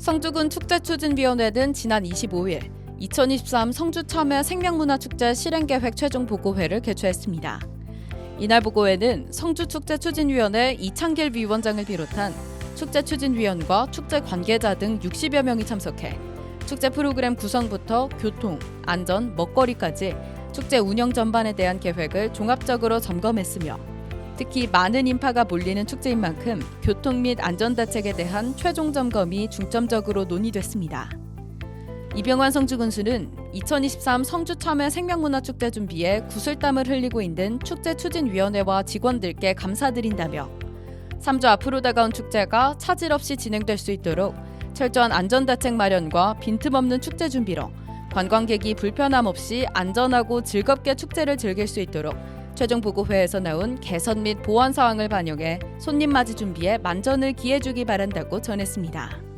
성주군 축제추진위원회는 지난 25일 2023 성주 참여 생명문화축제 실행계획 최종 보고회를 개최했습니다. 이날 보고회는 성주축제추진위원회 이창길 위원장을 비롯한 축제추진위원과 축제 관계자 등 60여 명이 참석해 축제 프로그램 구성부터 교통, 안전, 먹거리까지 축제 운영 전반에 대한 계획을 종합적으로 점검했으며 특히 많은 인파가 몰리는 축제인 만큼 교통 및 안전 대책에 대한 최종 점검이 중점적으로 논의됐습니다. 이병환 성주 군수는 2023 성주 참여 생명문화축제 준비에 구슬땀을 흘리고 있는 축제 추진위원회와 직원들께 감사드린다며 3주 앞으로 다가온 축제가 차질 없이 진행될 수 있도록 철저한 안전대책 마련과 빈틈없는 축제 준비로 관광객이 불편함 없이 안전하고 즐겁게 축제를 즐길 수 있도록 최종 보고회에서 나온 개선 및 보완 사항을 반영해 손님 맞이 준비에 만전을 기해주기 바란다고 전했습니다.